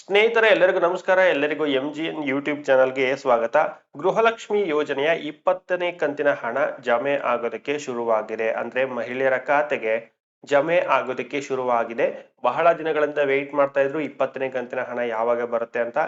ಸ್ನೇಹಿತರೆ, ಎಲ್ಲರಿಗೂ ನಮಸ್ಕಾರ. ಎಲ್ಲರಿಗೂ ಎಂ ಜಿ ಎನ್ ಯೂಟ್ಯೂಬ್ ಚಾನಲ್ಗೆ ಸ್ವಾಗತ. ಗೃಹಲಕ್ಷ್ಮಿ ಯೋಜನೆಯ ಇಪ್ಪತ್ತನೇ ಕಂತಿನ ಹಣ ಜಮೆ ಆಗೋದಕ್ಕೆ ಶುರುವಾಗಿದೆ. ಅಂದ್ರೆ ಮಹಿಳೆಯರ ಖಾತೆಗೆ ಜಮೆ ಆಗೋದಕ್ಕೆ ಶುರುವಾಗಿದೆ. ಬಹಳ ದಿನಗಳಿಂದ ವೆಯ್ಟ್ ಮಾಡ್ತಾ ಇದ್ರು, ಇಪ್ಪತ್ತನೇ ಕಂತಿನ ಹಣ ಯಾವಾಗ ಬರುತ್ತೆ ಅಂತ.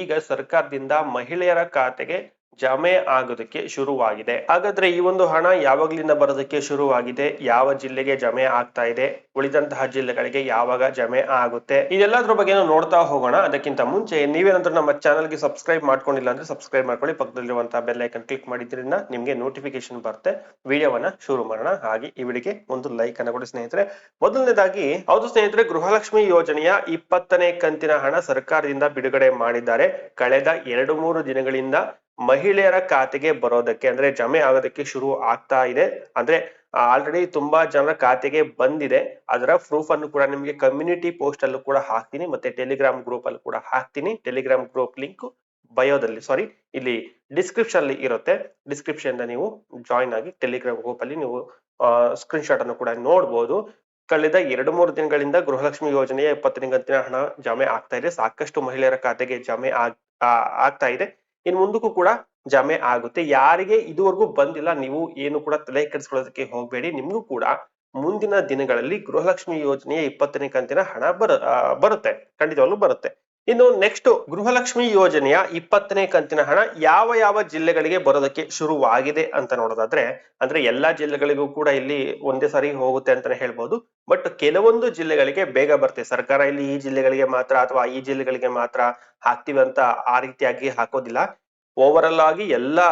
ಈಗ ಸರ್ಕಾರದಿಂದ ಮಹಿಳೆಯರ ಖಾತೆಗೆ ಜಮೆ ಆಗೋದಕ್ಕೆ ಶುರುವಾಗಿದೆ. ಹಾಗಾದ್ರೆ ಈ ಒಂದು ಹಣ ಯಾವಾಗ್ಲಿಂದ ಬರೋದಕ್ಕೆ ಶುರುವಾಗಿದೆ? ಯಾವ ಜಿಲ್ಲೆಗೆ ಜಮೆ ಆಗ್ತಾ ಇದೆ? ಉಳಿದಂತಹ ಜಿಲ್ಲೆಗಳಿಗೆ ಯಾವಾಗ ಜಮೆ ಆಗುತ್ತೆ? ಇದೆಲ್ಲದ್ರ ಬಗ್ಗೆ ನೋಡ್ತಾ ಹೋಗೋಣ. ಅದಕ್ಕಿಂತ ಮುಂಚೆ ನೀವೇನಾದ್ರೂ ನಮ್ಮ ಚಾನಲ್ಗೆ ಸಬ್ಸ್ಕ್ರೈಬ್ ಮಾಡ್ಕೊಂಡಿಲ್ಲ ಅಂದ್ರೆ ಸಬ್ಸ್ಕ್ರೈಬ್ ಮಾಡ್ಕೊಳ್ಳಿ. ಪಕ್ಕದಲ್ಲಿರುವಂತಹ ಬೆಲ್ ಕ್ಲಿಕ್ ಮಾಡಿದ್ರಿಂದ ನಿಮ್ಗೆ ನೋಟಿಫಿಕೇಶನ್ ಬರುತ್ತೆ. ವಿಡಿಯೋವನ್ನ ಶುರು ಮಾಡೋಣ. ಹಾಗೆ ವಿಡಿಯೋಗೆ ಒಂದು ಲೈಕ್ ಅನ್ನ ಕೊಡಿ ಸ್ನೇಹಿತರೆ. ಮೊದಲನೇದಾಗಿ, ಹೌದು ಸ್ನೇಹಿತರೆ, ಗೃಹಲಕ್ಷ್ಮಿ ಯೋಜನೆಯ ಇಪ್ಪತ್ತನೇ ಕಂತಿನ ಹಣ ಸರ್ಕಾರದಿಂದ ಬಿಡುಗಡೆ ಮಾಡಿದ್ದಾರೆ. ಕಳೆದ ಎರಡು ಮೂರು ದಿನಗಳಿಂದ ಮಹಿಳೆಯರ ಖಾತೆಗೆ ಬರೋದಕ್ಕೆ ಅಂದ್ರೆ ಜಮೆ ಆಗೋದಕ್ಕೆ ಶುರು ಆಗ್ತಾ ಇದೆ. ಅಂದ್ರೆ ಆಲ್ರೆಡಿ ತುಂಬಾ ಜನರ ಖಾತೆಗೆ ಬಂದಿದೆ. ಅದರ ಪ್ರೂಫ್ ಅನ್ನು ಕೂಡ ನಿಮಗೆ ಕಮ್ಯುನಿಟಿ ಪೋಸ್ಟ್ ಅಲ್ಲೂ ಕೂಡ ಹಾಕ್ತೀನಿ. ಮತ್ತೆ ಟೆಲಿಗ್ರಾಮ್ ಗ್ರೂಪ್ ಅಲ್ಲಿ ಕೂಡ ಹಾಕ್ತೀನಿ. ಟೆಲಿಗ್ರಾಮ್ ಗ್ರೂಪ್ ಲಿಂಕ್ ಬಯೋದಲ್ಲಿ ಸಾರಿ ಇಲ್ಲಿ ಡಿಸ್ಕ್ರಿಪ್ಷನ್ ಅಲ್ಲಿ ಇರುತ್ತೆ. ಡಿಸ್ಕ್ರಿಪ್ಷನ್ ನೀವು ಜಾಯಿನ್ ಆಗಿ ಟೆಲಿಗ್ರಾಮ್ ಗ್ರೂಪ್ ಅಲ್ಲಿ ನೀವು ಸ್ಕ್ರೀನ್ ಶಾಟ್ ಅನ್ನು ಕೂಡ ನೋಡಬಹುದು ಕಳೆದ ಎರಡು ಮೂರು ದಿನಗಳಿಂದ ಗೃಹಲಕ್ಷ್ಮಿ ಯೋಜನೆಯ ಇಪ್ಪತ್ತನೇ ಕಂತಿನ ಹಣ ಜಮೆ ಆಗ್ತಾ ಇದೆ. ಸಾಕಷ್ಟು ಮಹಿಳೆಯರ ಖಾತೆಗೆ ಜಮೆ ಆಗ್ ಆಗ್ತಾ ಇದೆ. ಇನ್ ಮುಂದಕ್ಕೂ ಕೂಡ ಜಮೆ ಆಗುತ್ತೆ. ಯಾರಿಗೆ ಇದುವರೆಗೂ ಬಂದಿಲ್ಲ, ನೀವು ಏನು ಕೂಡ ತಲೆ ಕೆಡಿಸ್ಕೊಳ್ಳೋದಕ್ಕೆ ಹೋಗಬೇಡಿ. ನಿಮ್ಗೂ ಕೂಡ ಮುಂದಿನ ದಿನಗಳಲ್ಲಿ ಗೃಹಲಕ್ಷ್ಮಿ ಯೋಜನೆಯ ಇಪ್ಪತ್ತನೇ ಕಂತಿನ ಹಣ ಬರ ಬರುತ್ತೆ. ಖಂಡಿತವಾಗ್ಲೂ ಬರುತ್ತೆ. ಇನ್ನು ನೆಕ್ಸ್ಟ್ ಗೃಹಲಕ್ಷ್ಮಿ ಯೋಜನೆಯ ಇಪ್ಪತ್ತನೇ ಕಂತಿನ ಹಣ ಯಾವ ಯಾವ ಜಿಲ್ಲೆಗಳಿಗೆ ಬರೋದಕ್ಕೆ ಶುರುವಾಗಿದೆ ಅಂತ ನೋಡೋದಾದ್ರೆ, ಅಂದ್ರೆ ಎಲ್ಲಾ ಜಿಲ್ಲೆಗಳಿಗೂ ಕೂಡ ಇಲ್ಲಿ ಒಂದೇ ಸಾರಿ ಹೋಗುತ್ತೆ ಅಂತಾನೆ ಹೇಳ್ಬೋದು. ಬಟ್ ಕೆಲವೊಂದು ಜಿಲ್ಲೆಗಳಿಗೆ ಬೇಗ ಬರುತ್ತೆ. ಸರ್ಕಾರ ಇಲ್ಲಿ ಈ ಜಿಲ್ಲೆಗಳಿಗೆ ಮಾತ್ರ ಅಥವಾ ಈ ಜಿಲ್ಲೆಗಳಿಗೆ ಮಾತ್ರ ಹಾಕ್ತಿವಿ ಅಂತ ಆ ರೀತಿಯಾಗಿ ಹಾಕೋದಿಲ್ಲ. ಓವರ್ ಆಗಿ ಎಲ್ಲಾ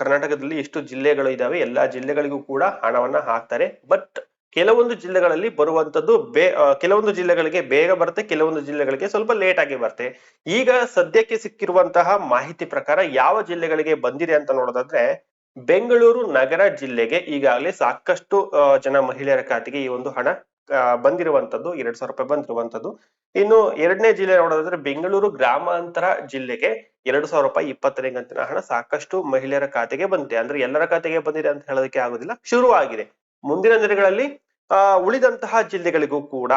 ಕರ್ನಾಟಕದಲ್ಲಿ ಎಷ್ಟು ಜಿಲ್ಲೆಗಳು ಇದಾವೆ. ಎಲ್ಲಾ ಜಿಲ್ಲೆಗಳಿಗೂ ಕೂಡ ಹಣವನ್ನ ಹಾಕ್ತಾರೆ. ಬಟ್ ಕೆಲವೊಂದು ಜಿಲ್ಲೆಗಳಲ್ಲಿ ಬರುವಂತದ್ದು ಬೇ ಕೆಲವೊಂದು ಜಿಲ್ಲೆಗಳಿಗೆ ಬೇಗ ಬರುತ್ತೆ, ಕೆಲವೊಂದು ಜಿಲ್ಲೆಗಳಿಗೆ ಸ್ವಲ್ಪ ಲೇಟ್ ಆಗಿ ಬರುತ್ತೆ. ಈಗ ಸದ್ಯಕ್ಕೆ ಸಿಕ್ಕಿರುವಂತಹ ಮಾಹಿತಿ ಪ್ರಕಾರ ಯಾವ ಜಿಲ್ಲೆಗಳಿಗೆ ಬಂದಿದೆ ಅಂತ ನೋಡೋದಾದ್ರೆ, ಬೆಂಗಳೂರು ನಗರ ಜಿಲ್ಲೆಗೆ ಈಗಾಗಲೇ ಸಾಕಷ್ಟು ಜನ ಮಹಿಳೆಯರ ಖಾತೆಗೆ ಈ ಒಂದು ಹಣ ಬಂದಿರುವಂತದ್ದು, ಎರಡ್ ಸಾವಿರ ರೂಪಾಯಿ ಬಂದಿರುವಂತದ್ದು. ಇನ್ನು ಎರಡನೇ ಜಿಲ್ಲೆ ನೋಡೋದಾದ್ರೆ ಬೆಂಗಳೂರು ಗ್ರಾಮಾಂತರ ಜಿಲ್ಲೆಗೆ ಎರಡು ಸಾವಿರ ರೂಪಾಯಿ ಇಪ್ಪತ್ತನೇ ಕಂತಿನ ಹಣ ಸಾಕಷ್ಟು ಮಹಿಳೆಯರ ಖಾತೆಗೆ ಬಂದಿದೆ. ಅಂದ್ರೆ ಎಲ್ಲರ ಖಾತೆಗೆ ಬಂದಿದೆ ಅಂತ ಹೇಳೋದಕ್ಕೆ ಆಗುದಿಲ್ಲ, ಶುರುವಾಗಿದೆ. ಮುಂದಿನ ದಿನಗಳಲ್ಲಿ ಉಳಿದಂತಹ ಜಿಲ್ಲೆಗಳಿಗೂ ಕೂಡ.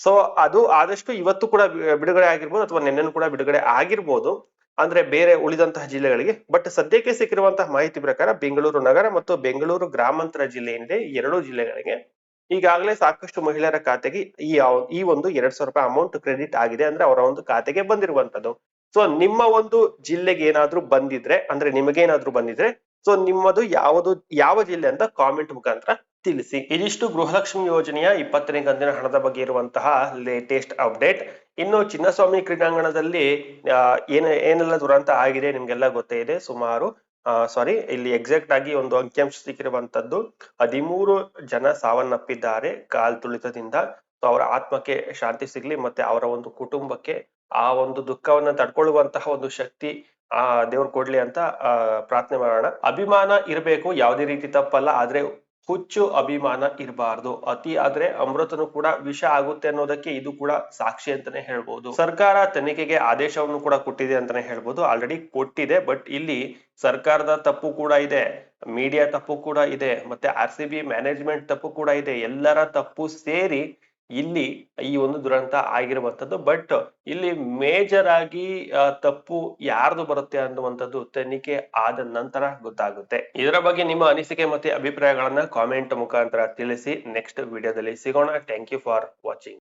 ಸೊ ಅದು ಆದಷ್ಟು ಇವತ್ತು ಕೂಡ ಬಿಡುಗಡೆ ಆಗಿರ್ಬೋದು ಅಥವಾ ನಿನ್ನೆನೂ ಕೂಡ ಬಿಡುಗಡೆ ಆಗಿರ್ಬೋದು. ಅಂದ್ರೆ ಬೇರೆ ಉಳಿದಂತಹ ಜಿಲ್ಲೆಗಳಿಗೆ. ಬಟ್ ಸದ್ಯಕ್ಕೆ ಸಿಕ್ಕಿರುವಂತಹ ಮಾಹಿತಿ ಪ್ರಕಾರ ಬೆಂಗಳೂರು ನಗರ ಮತ್ತು ಬೆಂಗಳೂರು ಗ್ರಾಮಾಂತರ ಜಿಲ್ಲೆ ಎರಡು ಜಿಲ್ಲೆಗಳಿಗೆ. ಈಗಾಗಲೇ ಸಾಕಷ್ಟು ಮಹಿಳೆಯರ ಖಾತೆಗೆ ಈ ಈ ಒಂದು ಎರಡ್ ಸಾವಿರ ರೂಪಾಯಿ ಅಮೌಂಟ್ ಕ್ರೆಡಿಟ್ ಆಗಿದೆ ಅಂದ್ರೆ ಅವರ ಒಂದು ಖಾತೆಗೆ ಬಂದಿರುವಂತದ್ದು ಸೊ ನಿಮ್ಮ ಒಂದು ಜಿಲ್ಲೆಗೆ ಏನಾದ್ರೂ ಬಂದಿದ್ರೆ, ಅಂದ್ರೆ ನಿಮಗೇನಾದ್ರೂ ಬಂದಿದ್ರೆ ಸೊ ನಿಮ್ಮದು ಯಾವುದು, ಯಾವ ಜಿಲ್ಲೆ ಅಂತ ಕಾಮೆಂಟ್ ಮುಖಾಂತರ ತಿಳಿಸಿ. ಇದಿಷ್ಟು ಗೃಹಲಕ್ಷ್ಮಿ ಯೋಜನೆಯ ಇಪ್ಪತ್ತನೇ ಕಂತಿನ ಹಣದ ಬಗ್ಗೆ ಇರುವಂತಹ ಲೇಟೆಸ್ಟ್ ಅಪ್ಡೇಟ್ ಇನ್ನು ಚಿನ್ನಸ್ವಾಮಿ ಕ್ರೀಡಾಂಗಣದಲ್ಲಿ ಏನ, ಏನೆಲ್ಲ ದುರಂತ ಆಗಿದೆ ನಿಮ್ಗೆಲ್ಲ ಗೊತ್ತೇ ಇದೆ. ಸುಮಾರು ಸಾರಿ ಇಲ್ಲಿ ಎಕ್ಸಾಕ್ಟ್ ಆಗಿ ಒಂದು ಅಂಕಿಅಂಶ ಸಿಕ್ಕಿರುವಂತದ್ದು ಹದಿಮೂರು ಜನ ಸಾವನ್ನಪ್ಪಿದ್ದಾರೆ ಕಾಲ್ ತುಳಿತದಿಂದ. ಅವರ ಆತ್ಮಕ್ಕೆ ಶಾಂತಿ ಸಿಗ್ಲಿ, ಮತ್ತೆ ಅವರ ಒಂದು ಕುಟುಂಬಕ್ಕೆ ಆ ಒಂದು ದುಃಖವನ್ನ ತಡ್ಕೊಳ್ಳುವಂತಹ ಒಂದು ಶಕ್ತಿ ಆ ದೇವ್ರು ಕೊಡ್ಲಿ ಅಂತ ಪ್ರಾರ್ಥನೆ ಮಾಡೋಣ. ಅಭಿಮಾನ ಇರಬೇಕು, ಯಾವುದೇ ರೀತಿ ತಪ್ಪಲ್ಲ, ಆದ್ರೆ ಹುಚ್ಚು ಅಭಿಮಾನ ಇರಬಾರ್ದು. ಅತಿ ಆದ್ರೆ ಅಮೃತನು ಕೂಡ ವಿಷ ಆಗುತ್ತೆ ಅನ್ನೋದಕ್ಕೆ ಇದು ಕೂಡ ಸಾಕ್ಷಿ ಅಂತಾನೆ ಹೇಳ್ಬೋದು. ಸರ್ಕಾರ ತನಿಖೆಗೆ ಆದೇಶವನ್ನು ಕೂಡ ಕೊಟ್ಟಿದೆ ಅಂತಾನೆ ಹೇಳ್ಬೋದು. ಆಲ್ರೆಡಿ ಕೊಟ್ಟಿದೆ, ಬಟ್ ಇಲ್ಲಿ ಸರ್ಕಾರದ ತಪ್ಪು ಕೂಡ ಇದೆ, ಮೀಡಿಯಾ ತಪ್ಪು ಕೂಡ ಇದೆ, ಮತ್ತೆ ಆರ್ ಸಿ ಬಿ ಮ್ಯಾನೇಜ್ಮೆಂಟ್ ತಪ್ಪು ಕೂಡ ಇದೆ, ಎಲ್ಲರ ತಪ್ಪು ಸೇರಿ ಇಲ್ಲಿ ಈ ಒಂದು ದುರಂತ ಆಗಿರುವಂತದ್ದು ಬಟ್ ಇಲ್ಲಿ ಮೇಜರ್ ಆಗಿ ತಪ್ಪು ಯಾರ್ದು ಬರುತ್ತೆ ಅನ್ನುವಂಥದ್ದು ತನಿಖೆ ಆದ ನಂತರ ಗೊತ್ತಾಗುತ್ತೆ. ಇದರ ಬಗ್ಗೆ ನಿಮ್ಮ ಅನಿಸಿಕೆ ಮತ್ತೆ ಅಭಿಪ್ರಾಯಗಳನ್ನ ಕಾಮೆಂಟ್ ಮುಖಾಂತರ ತಿಳಿಸಿ ನೆಕ್ಸ್ಟ್ ವಿಡಿಯೋದಲ್ಲಿ ಸಿಗೋಣ. Thank you for watching